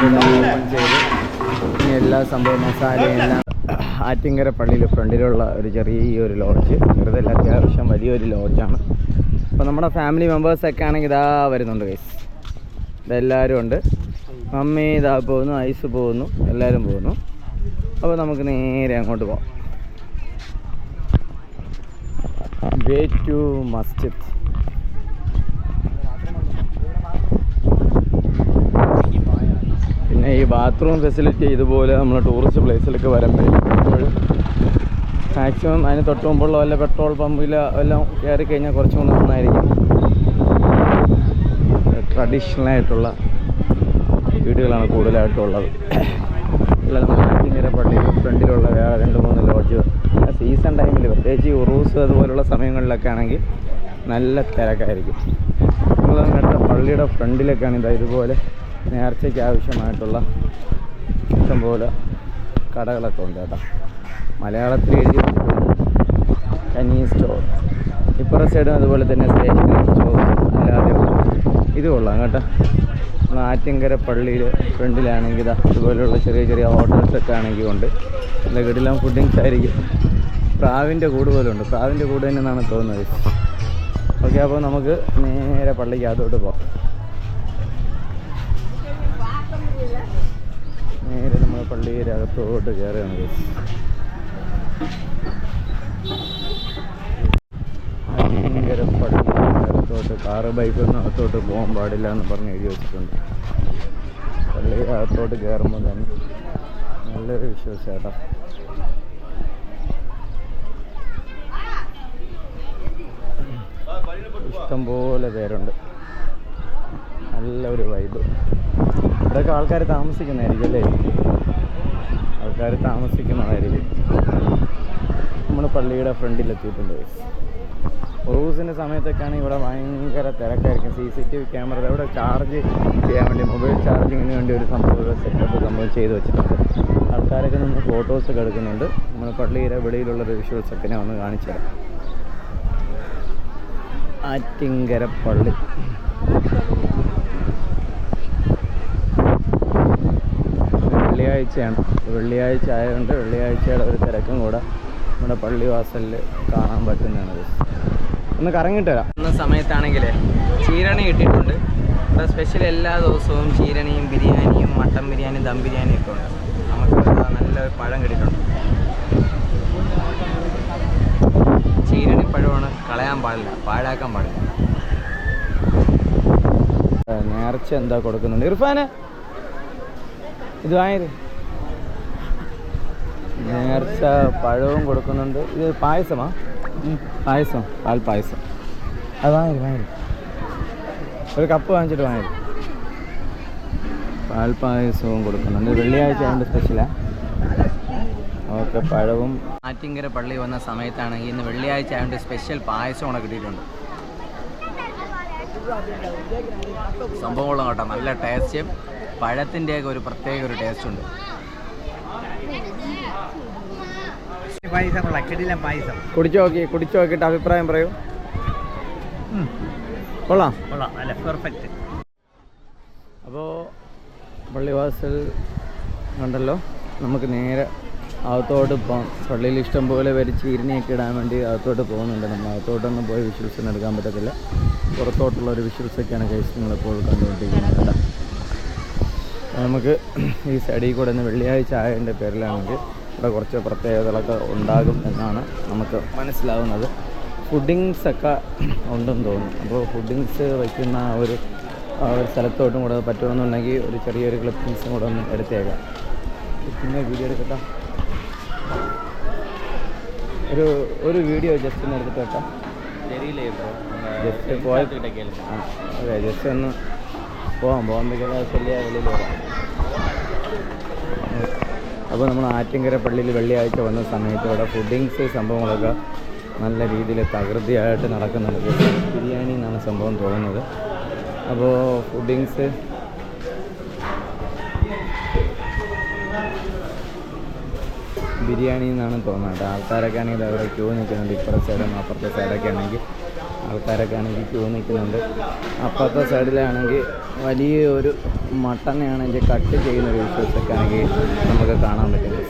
ഇനി എല്ലാ സംഭവം മസാലയും എല്ലാം ആറ്റിങ്കര പള്ളിയിൽ ഫ്രണ്ടിലുള്ള ഒരു ചെറിയൊരു ലോഡ്ജ് വെറുതെ അത്യാവശ്യം വലിയൊരു ലോഡ്ജാണ് അപ്പോൾ നമ്മുടെ ഫാമിലി മെമ്പേഴ്സൊക്കെ ആണെങ്കിൽ ഇതാ വരുന്നുണ്ട് ഗൈസ് ഇതെല്ലാവരും ഉണ്ട്. മമ്മി ഇതാ പോകുന്നു ഐസ് പോകുന്നു എല്ലാവരും പോകുന്നു. അപ്പോൾ നമുക്ക് നേരെ അങ്ങോട്ട് പോകാം വേ ടു മസ്ജിദ്. പിന്നെ ഈ ബാത്റൂം ഫെസിലിറ്റി ഇതുപോലെ നമ്മൾ ടൂറിസ്റ്റ് പ്ലേസിലൊക്കെ വരുമ്പോൾ മാക്സിമം അതിന് തൊട്ട് മുമ്പുള്ള വല്ല പെട്രോൾ പമ്പിൽ എല്ലാം കയറി കഴിഞ്ഞാൽ കുറച്ചും കൂടെ നന്നായിരിക്കും. ട്രഡീഷണൽ ആയിട്ടുള്ള വീടുകളാണ് കൂടുതലായിട്ടും ഉള്ളത് അല്ല നമ്മുടെ ആറ്റിങ്ങര പള്ളി ഫ്രണ്ടിലുള്ള വേറെ രണ്ട് മൂന്ന് ലോഡ്ജ് സീസൺ ടൈമിൽ പ്രത്യേകിച്ച് ഉറൂസ് അതുപോലുള്ള സമയങ്ങളിലൊക്കെ ആണെങ്കിൽ നല്ല തിരക്കായിരിക്കും. നമ്മൾ അങ്ങനത്തെ പള്ളിയുടെ ഫ്രണ്ടിലൊക്കെയാണ് ഇതാ ഇതുപോലെ നേർച്ചയ്ക്ക് ആവശ്യമായിട്ടുള്ള ഇഷ്ടംപോലെ കടകളൊക്കെ ഉണ്ട് കേട്ടോ. മലയാളത്തിൽ എഴുതി കനി സ്റ്റോർ ഇപ്പുറ സൈഡും അതുപോലെ തന്നെ സ്റ്റേഷനറി സ്റ്റോർ അല്ലാതെ ഇത് കൊള്ളാം കേട്ടോ. നമ്മൾ ആറ്റിങ്കര പള്ളിയിൽ ഫ്രണ്ടിലാണെങ്കിൽ ഇതാ ഇതുപോലെയുള്ള ചെറിയ ചെറിയ ഹോട്ടൽസൊക്കെ ആണെങ്കിൽ ഉണ്ട്. അല്ല കിടിലം ഫുഡിങ്സ് ആയിരിക്കും. പ്രാവിന്റെ കൂട് പോലുണ്ട്. പ്രാവിന്റെ കൂട് തന്നെ എന്നാണ് തോന്നുന്നത്. ഓക്കെ അപ്പോൾ നമുക്ക് നേരെ പള്ളിക്ക് അതോട്ട് പോകാം. പള്ളിയുടെ അകത്തോട്ട് കയറുകയാണ്. ഭയങ്കര പള്ളിയകത്തോട്ട് കാറ് ബൈക്കൊന്നും അകത്തോട്ട് പോകാൻ പാടില്ല എന്ന് പറഞ്ഞ് എഴുതി വെച്ചിട്ടുണ്ട്. പള്ളി അകത്തോട്ട് കയറുമ്പോൾ തന്നെ നല്ലൊരു വിശ്വാസം ഇഷ്ടംപോലെ പേരുണ്ട്. നല്ല ഒരു വൈബ് ഇവിടെയൊക്കെ ആൾക്കാർ താമസിക്കുന്നതായിരിക്കും അല്ലേ? ആൾക്കാർ താമസിക്കുന്നതായിരിക്കും. നമ്മൾ പള്ളിയുടെ ഫ്രണ്ടിൽ എത്തിയിട്ടുണ്ട് റൂസിന്റെ സമയത്തൊക്കെയാണ് ഇവിടെ ഭയങ്കര തിരക്കായിരിക്കും. C C T V camera ഇവിടെ ചാർജ് ചെയ്യാൻ വേണ്ടി മൊബൈൽ ചാർജിങ്ങിന് വേണ്ടി ഒരു സംഭവം സെറ്റപ്പ് സംഭവം ചെയ്ത് വെച്ചിട്ടുണ്ട്. ആൾക്കാരൊക്കെ നിന്ന് ഫോട്ടോസൊക്കെ എടുക്കുന്നുണ്ട്. നമ്മൾ പള്ളിയുടെ വെളിയിലുള്ള വിഷ്വൽസ് ഒക്കെ ഞാൻ ഒന്ന് കാണിച്ചു തരാം. ആറ്റിങ്കര പള്ളി. വെള്ളിയാഴ്ചയാണ് വെള്ളിയാഴ്ച ആയതുകൊണ്ട് വെള്ളിയാഴ്ചയുടെ ഒരു തിരക്കും കൂടെ നമ്മുടെ പള്ളിവാസലിൽ കാണാൻ പറ്റുന്നതാണ്. ഒന്ന് കറങ്ങിട്ട് വരാം. ഇന്ന സമയത്താണെങ്കിൽ ചീരണി കിട്ടിയിട്ടുണ്ട്. ഇവിടെ സ്പെഷ്യൽ എല്ലാ ദിവസവും ചീരണിയും ബിരിയാണിയും മട്ടൻ ബിരിയാണിയും ദം ബിരിയാണിയും ഒക്കെ ഉണ്ട്. നമുക്ക് നല്ല നല്ലൊരു പഴം കിട്ടിയിട്ടുണ്ട്. ചീരണി പഴമാണ് കളയാൻ പാടില്ല പാഴാക്കാൻ പാടില്ല. നേർച്ച എന്താ കൊടുക്കുന്നുണ്ട്? ഇർഫാന് ഇത് വായത് നേർച്ച പഴവും കൊടുക്കുന്നുണ്ട്. ഇത് പായസമാ? പായസം പാൽ പായസം. അത് വാങ്ങി വാങ്ങി ഒരു കപ്പ് വാങ്ങിച്ചിട്ട് വാങ്ങി പാൽ പായസവും കൊടുക്കുന്നുണ്ട്. വെള്ളിയാഴ്ച ആയതുകൊണ്ട് സ്പെഷ്യലാ ഓക്കെ പഴവും. ആറ്റിങ്കര പള്ളി വന്ന സമയത്താണ് ഇന്ന് വെള്ളിയാഴ്ച ആയതുകൊണ്ട് സ്പെഷ്യൽ പായസം കൂടെ കിട്ടിയിട്ടുണ്ട്. സംഭവങ്ങളും കേട്ടോ. നല്ല ടേസ്റ്റും പഴത്തിന്റെയൊക്കെ ഒരു പ്രത്യേക ഒരു ടേസ്റ്റ് ഉണ്ട് പായസം കൊള്ളാം കിടിലൻ പായസം കുടിച്ചു നോക്കി കുടിച്ചു നോക്കിയിട്ട് അഭിപ്രായം പറയൂ. കൊള്ളാം. കൊള്ളാം. അല്ല പെർഫെക്റ്റ് അപ്പോൾ പള്ളിവാസൽ കണ്ടല്ലോ നമുക്ക് നേരെ അകത്തോട്ട് പോകാം. പള്ളിയിൽ ഇഷ്ടം പോലെ പേര് ചീരണിയൊക്കെ ഇടാൻ വേണ്ടി അകത്തോട്ട് പോകുന്നുണ്ട്. നമ്മൾ അകത്തോട്ടൊന്നും പോയി വിഷ്വൽസ് ഒന്നും എടുക്കാൻ പറ്റത്തില്ല. പുറത്തോട്ടുള്ള ഒരു വിഷ്വൽസൊക്കെയാണ് കേസ് നിങ്ങളിപ്പോൾ കണ്ടുകൊണ്ടിരിക്കുന്നത് നമുക്ക് ഈ സൈഡിൽ കൂടെ ഒന്ന് വെള്ളിയാഴ്ച ആയതിന്റെ പേരിലാണെങ്കിൽ ഇവിടെ കുറച്ച് പ്രത്യേകതകളൊക്കെ ഉണ്ടാകും എന്നാണ് നമുക്ക് മനസ്സിലാവുന്നത്. ഫുഡിങ്സ് ഒക്കെ ഉണ്ടെന്ന് തോന്നുന്നു. അപ്പോൾ ഫുഡിങ്സ് വയ്ക്കുന്ന ആ ഒരു ആ ഒരു സ്ഥലത്തോട്ടും കൂടെ പറ്റുമെന്നുണ്ടെങ്കിൽ ഒരു ചെറിയൊരു ക്ലിപ്പിങ്സും കൂടെ ഒന്ന് എടുത്തേക്കാം. പിന്നെ വീഡിയോ എടുക്കട്ടെ. ഒരു ഒരു വീഡിയോ ജസ്റ്റ് ഒന്ന് എടുത്തിട്ട് കേട്ടോ ജസ്റ്റ് പോയ. ആ അതെ ജസ്റ്റ് ഒന്ന് പോവാം. പോകുമ്പോഴേക്കും ശരിയായ വെളിയിൽ വരാം അപ്പോൾ നമ്മൾ ആറ്റിങ്കര പള്ളിയിൽ വെള്ളിയാഴ്ച വന്ന സമയത്ത് അവിടെ ഫുഡിങ്സ് സംഭവങ്ങളൊക്കെ നല്ല രീതിയിൽ തകൃതിയായിട്ട് നടക്കുന്നുണ്ട്. ബിരിയാണി എന്നാണ് സംഭവം തോന്നുന്നത്. അപ്പോൾ ഫുഡിങ്സ് ബിരിയാണി എന്നാണ് തോന്നുന്നത്. ആൾക്കാരൊക്കെ ആണെങ്കിൽ അവിടെ ക്യൂ നിൽക്കുന്നുണ്ട്. ഇപ്പുറത്തെ സൈഡും അപ്പുറത്തെ സൈഡൊക്കെ ആണെങ്കിൽ ആൾക്കാരൊക്കെ ആണെങ്കിൽ ക്യൂ നിൽക്കുന്നുണ്ട് അപ്പുറത്തെ സൈഡിലാണെങ്കിൽ വലിയ ഒരു മട്ടനെയാണെങ്കിൽ കട്ട് ചെയ്യുന്ന ഒരു വിഷ്വൽസൊക്കെ ആണെങ്കിൽ നമുക്ക് കാണാൻ പറ്റുന്നത്.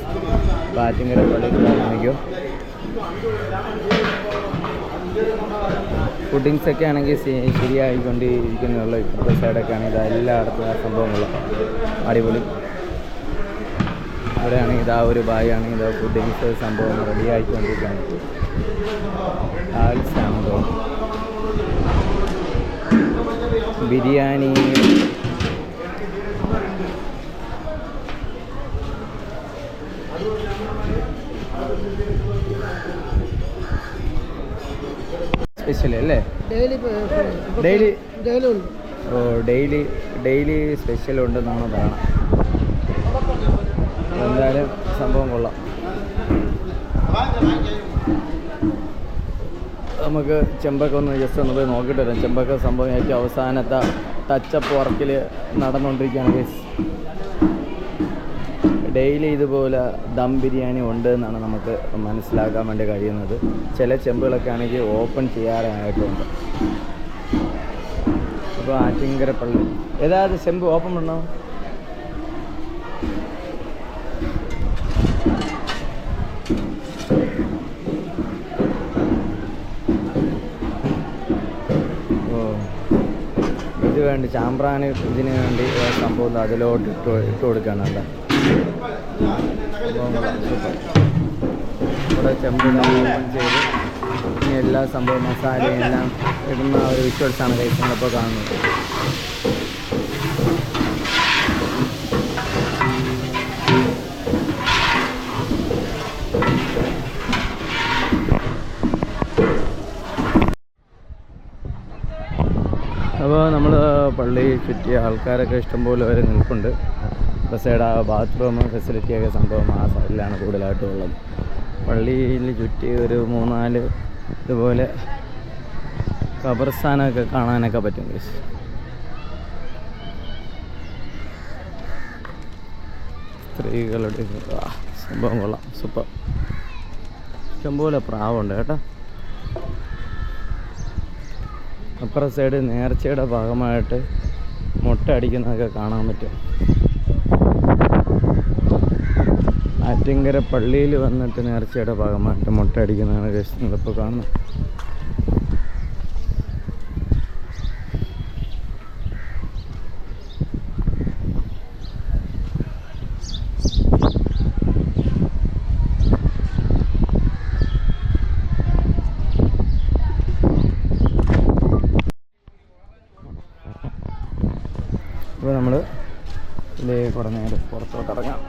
കാറ്റിങ്കര പള്ളിയിലാണെങ്കിലും ഫുഡിങ്സൊക്കെ ആണെങ്കിൽ ശരിയായിക്കൊണ്ടിരിക്കുന്നുള്ള ഇപ്പോഴത്തെ സൈഡൊക്കെ ആണെങ്കിൽ എല്ലായിടത്തും ആ സംഭവങ്ങളും അടിപൊളി. അവിടെയാണെങ്കിൽ ഇതാ ഒരു ബായി ആണെങ്കിൽ ഇതാ ഫുഡിങ്സ് സംഭവം റെഡി ആയിക്കൊണ്ടിരിക്കുകയാണ് ആണ് തോന്നുന്നു ബിരിയാണി. സ്പെഷ്യൽ അല്ലേ? ഡെയിലി ഓ ഡെയിലി ഡെയിലി സ്പെഷ്യൽ ഉണ്ടെന്നാണ് പറയണം എന്തായാലും സംഭവം കൊള്ളാം. നമുക്ക് ചെമ്പക്ക ഒന്ന് ജസ്റ്റ് ഒന്ന് പോയി നോക്കിയിട്ട് വരാം. ചെമ്പക്ക സംഭവം ഏറ്റവും അവസാനത്തെ ടച്ചപ്പ് വർക്കിൽ നടന്നുകൊണ്ടിരിക്കുകയാണ് ഗൈസ് ഡെയിലി ഇതുപോലെ ദം ബിരിയാണി ഉണ്ട് എന്നാണ് നമുക്ക് മനസ്സിലാക്കാൻ വേണ്ടി കഴിയുന്നത്. ചില ചെമ്പുകളൊക്കെ ആണെങ്കിൽ ഓപ്പൺ ചെയ്യാറായിട്ടുണ്ട്. അപ്പോൾ ആറ്റിങ്കര പള്ളി ഏതായത് ചെമ്പ് ഓപ്പൺ പണോ വേണ്ടി ചാമ്പ്രാന് ഇതിന് വേണ്ടി സംഭവം അതിലോട്ട് ഇട്ട് ഇട്ട് കൊടുക്കുകയാണ് സൂപ്പർ. ഇവിടെ ചെമ്പ് ചെയ്ത്. ഇനി എല്ലാ സംഭവം മസാലയും എല്ലാം ഇടുന്ന ഒരു വിഷ്വൽസാണ് അപ്പോൾ കാണുന്നത്. അപ്പോൾ നമ്മൾ പള്ളി ചുറ്റിയ ആൾക്കാരൊക്കെ ഇഷ്ടംപോലെ വരെ നിൽപ്പുണ്ട്. ആ ബാത്റൂം ഫെസിലിറ്റിയൊക്കെ സംഭവം ആ സൈഡിലാണ് കൂടുതലായിട്ടും ഉള്ളത്. പള്ളിയിൽ ചുറ്റി ഒരു മൂന്നാൽ ഇതുപോലെ ഖബർസ്ഥാനമൊക്കെ കാണാനൊക്കെ പറ്റും guys. സ്ത്രീകളുടെ സംഭവം കൊള്ളാം. സൂപ്പർ. ഇഷ്ടംപോലെ പ്രാവുണ്ട് കേട്ടോ. അപ്പുറം സൈഡ് നേർച്ചയുടെ ഭാഗമായിട്ട് മുട്ട അടിക്കുന്നതൊക്കെ കാണാൻ പറ്റും. ആറ്റിങ്കര പള്ളിയിൽ വന്നിട്ട് നേർച്ചയുടെ ഭാഗമായിട്ട് മുട്ട അടിക്കുന്നതാണ് ഇപ്പോൾ കാണുന്നത് ഇപ്പോൾ നമ്മൾ ഇതിൽ കുറേ നേരം പുറത്തോട്ട് ഇറങ്ങാം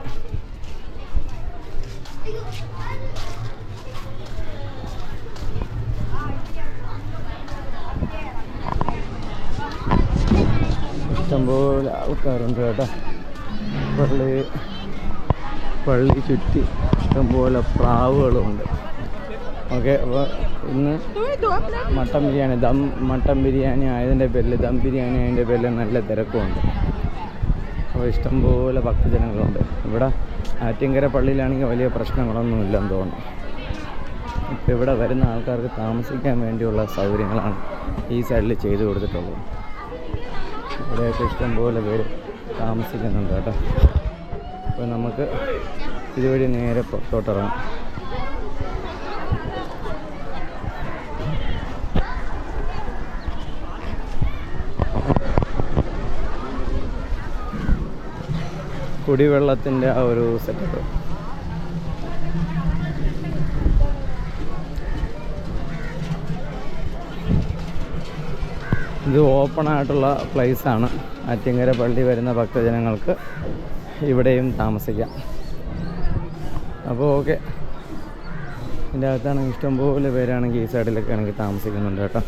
ഇഷ്ടംപോലെ ആൾക്കാരുണ്ട് കേട്ടോ. പള്ളി പള്ളി ചുറ്റി ഇഷ്ടംപോലെ പ്രാവുകളുണ്ട്. ഓക്കെ അപ്പോൾ ഇന്ന് മട്ടൻ ബിരിയാണി ദം മട്ടൻ ബിരിയാണി ആയതിന്റെ പേരിൽ ദം ബിരിയാണി ആയതിന്റെ പേരിൽ നല്ല തിരക്കുമുണ്ട്. അപ്പോൾ ഇഷ്ടംപോലെ ഭക്തജനങ്ങളുണ്ട്. ഇവിടെ ആറ്റിങ്കര പള്ളിയിലാണെങ്കിൽ വലിയ പ്രശ്നങ്ങളൊന്നുമില്ല എന്ന് തോന്നുന്നു. ഇപ്പോൾ ഇവിടെ വരുന്ന ആൾക്കാർക്ക് താമസിക്കാൻ വേണ്ടിയുള്ള സൗകര്യങ്ങളാണ് ഈ സൈഡിൽ ചെയ്തു കൊടുത്തിട്ടുള്ളത്. ഇവിടെയൊക്കെ ഇഷ്ടംപോലെ പേര് താമസിക്കുന്നുണ്ട് കേട്ടോ. അപ്പോൾ നമുക്ക് ഇതുവഴി നേരെ പുറത്തോട്ടിറങ്ങാം കുടിവെള്ളത്തിന്റെ ആ ഒരു സെറ്റപ്പ് ഇത് ഓപ്പണായിട്ടുള്ള പ്ലേസാണ് ആറ്റിങ്ങര പള്ളി വരുന്ന ഭക്തജനങ്ങൾക്ക് ഇവിടെയും താമസിക്കാം. അപ്പോൾ ഓക്കെ ഇതിന്റെ അകത്താണെങ്കിൽ ഇഷ്ടംപോലെ പേരാണെങ്കിൽ ഈ സൈഡിലൊക്കെ ആണെങ്കിൽ താമസിക്കുന്നുണ്ട് കേട്ടോ.